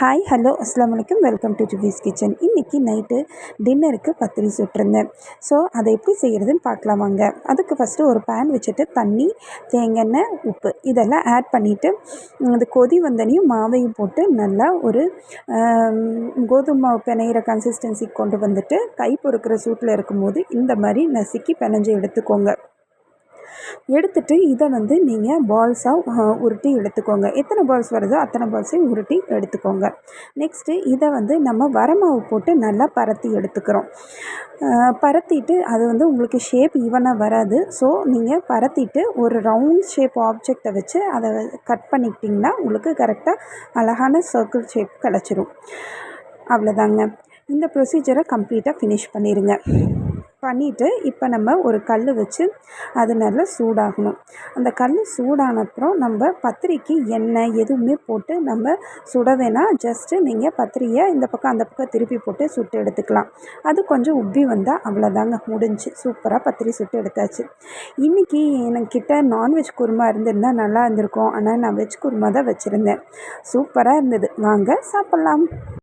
Hi hello அஸ்லாம் வலைக்கம் welcome to Jubi's kitchen இன்றைக்கி நைட்டு டின்னருக்கு பத்திரி சுட்டுருந்தேன் ஸோ அதை எப்படி செய்கிறதுன்னு பார்க்கலாம் வாங்க. அதுக்கு ஃபஸ்ட்டு ஒரு பேன் வச்சுட்டு தண்ணி தேங்காய் உப்பு இதெல்லாம் ஆட் பண்ணிவிட்டு அது கொதி வந்தனையும் மாவையும் போட்டு நல்லா ஒரு கோதுமை மாவு பிணையிற கன்சிஸ்டன்சி கொண்டு வந்துட்டு கை பொறுக்கிற சூட்டில் இருக்கும்போது இந்த மாதிரி நசுக்கி பிணைஞ்சு எடுத்துக்கோங்க. எடுத்துகிட்டு இதை வந்து நீங்கள் பால்ஸாக உருட்டி எடுத்துக்கோங்க. எத்தனை பால்ஸ் வருதோ அத்தனை பால்ஸையும் உருட்டி எடுத்துக்கோங்க. நெக்ஸ்ட்டு இதை வந்து நம்ம வரமாவு போட்டு நல்லா பரத்தி எடுத்துக்கிறோம். பரத்திட்டு அது வந்து உங்களுக்கு ஷேப் ஈவனாக வராது. ஸோ நீங்கள் பரத்திட்டு ஒரு ரவுண்ட் ஷேப் ஆப்ஜெக்டை வச்சு அதை கட் பண்ணிக்கிட்டிங்கன்னா உங்களுக்கு கரெக்டாக அழகான சர்க்கிள் ஷேப் கிடச்சிரும். அவ்வளோதாங்க இந்த ப்ரொசீஜரை கம்ப்ளீட்டாக ஃபினிஷ் பண்ணிடுங்க பண்ணிவிட்டு இப்போ நம்ம ஒரு கல் வச்சு அது நல்லா சூடாகணும். அந்த கல் சூடான அப்புறம் நம்ம பத்திரிக்கு எண்ணெய் எதுவுமே போட்டு நம்ம சுட வேணாம். ஜஸ்ட்டு நீங்கள் பத்திரியை இந்த பக்கம் அந்த பக்கம் திருப்பி போட்டு சுட்டு எடுத்துக்கலாம். அது கொஞ்சம் உப்பி வந்தால் அவ்வளோதாங்க முடிஞ்சு. சூப்பராக பத்திரி சுட்டு எடுத்தாச்சு. இன்றைக்கி எனக்கிட்ட நான்வெஜ் குருமா இருந்திருந்தால் நல்லா இருந்திருக்கும். ஆனால் நான் வெஜ் குருமா தான் வச்சுருந்தேன். சூப்பராக இருந்தது. வாங்க சாப்பிட்லாம்.